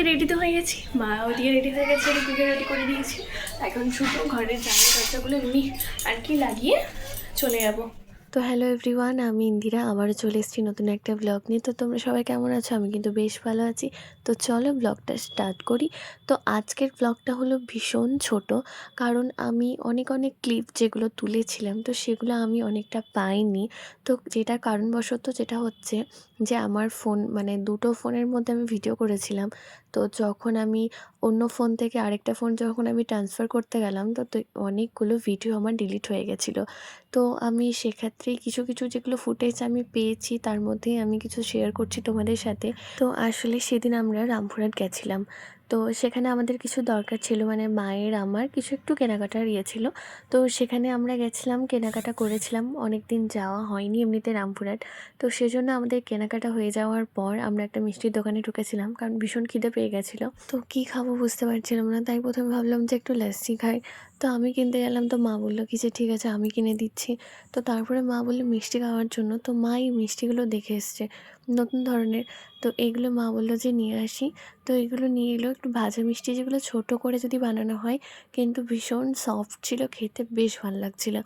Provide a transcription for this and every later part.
ওদিকে রেডি তো হয়ে গেছি, মা ওদিকে রেডি হয়ে গেছে রিকুকে রেডি করে দিয়েছি। এখন শুধু ঘরের জামা কাপড়গুলো এমনি আর কি লাগিয়ে চলে যাব। তো হ্যালো এভরিওয়ান আমি ইন্দিরা, আবারও চলে এসেছি নতুন একটা ব্লগ নিয়ে। তো তোমরা সবাই কেমন আছো? আমি কিন্তু বেশ ভালো আছি। তো চলো ব্লগটা স্টার্ট করি। তো আজকের ব্লগটা হলো ভীষণ ছোট, কারণ আমি অনেক অনেক ক্লিপ যেগুলো তুলেছিলাম, তো সেগুলো আমি অনেকটা পাইনি। তো যেটা কারণবশত যেটা হচ্ছে যে আমার ফোন মানে দুটো ফোনের মধ্যে আমি ভিডিও করেছিলাম। তো যখন আমি অন্য ফোন থেকে আরেকটা ফোন যখন আমি ট্রান্সফার করতে গেলাম, তো অনেকগুলো ভিডিও আমার ডিলিট হয়ে গেছিল। তো আমি সেক্ষেত্রেই কিছু কিছু যেগুলো ফুটেজ আমি পেয়েছি, তার মধ্যেই আমি কিছু শেয়ার করছি তোমাদের সাথে। তো আসলে সেদিন আমরা রামপুরহাট গেছিলাম। তো সেখানে আমাদের কিছু দরকার ছিল মানে মায়ের, আমার কিছু একটু কেনাকাটার ইয়ে ছিল। তো সেখানে আমরা গেছিলাম, কেনাকাটা করেছিলাম। অনেক দিন যাওয়া হয়নি এমনিতে রামপুরহাট। তো সেজন্য আমাদের কেনাকাটা হয়ে যাওয়ার পর আমরা একটা মিষ্টির দোকানে ঢুকেছিলাম, কারণ ভীষণ খিদে পেয়ে গেছিল। তো কী খাব বুঝতে পারছিলাম না, তাই প্রথমে ভাবলাম যে একটু লাস্সি খাই। তো আমি কিনতে গেলাম, তো মা বলল, কি যে ঠিক আছে, আমি কিনে দিচ্ছি। তো তারপরে মা বলল, মিষ্টি খাওয়ার জন্য। তো মা এই মিষ্টিগুলো দেখে এসছে, নতুন ধরনের। তো এগুলো মা বলল যে, নিয়ে আসি। তো এগুলো নিয়ে এলো একটু ভাজা মিষ্টি যেগুলো ছোট করে যদি বানানো হয়, কিন্তু ভীষণ সফট ছিল, খেতে বেশ ভালো লাগছিল।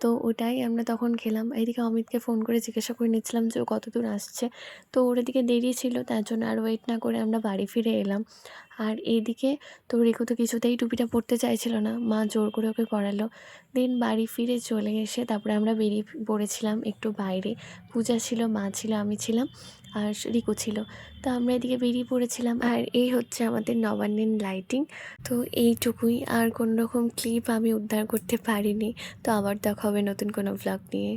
তো ওটাই আমরা তখন খেলাম। এইদিকে অমিতকে ফোন করে জিজ্ঞাসা করে নিচ্ছিলাম যে ও কত দূর আসছে? তো ওর এদিকে দেরি ছিল, তার জন্য আর ওয়েট না করে আমরা বাড়ি ফিরে এলাম। আর এইদিকে তো রিকু তো কিছুতেই টুপিটা পরতে চাইছিল না। মা জোর করে ওকে পরালো। দেন বাড়ি ফিরে চলে এসে তারপরে আমরা বেরিয়ে পড়েছিলাম একটু বাইরে। পূজা ছিল, মা ছিল, আমি ছিলাম আর রিকু ছিল। তো আমরা এদিকে বেরিয়ে পড়েছিলাম আর এই হচ্ছে আমাদের নবান্নের লাইটিং তো এইটুকুই আর কোনো রকম ক্লিপ আমি উদ্ধার করতে পারিনি। তো আবার দেখা হবে নতুন কোনো ব্লগ নিয়ে।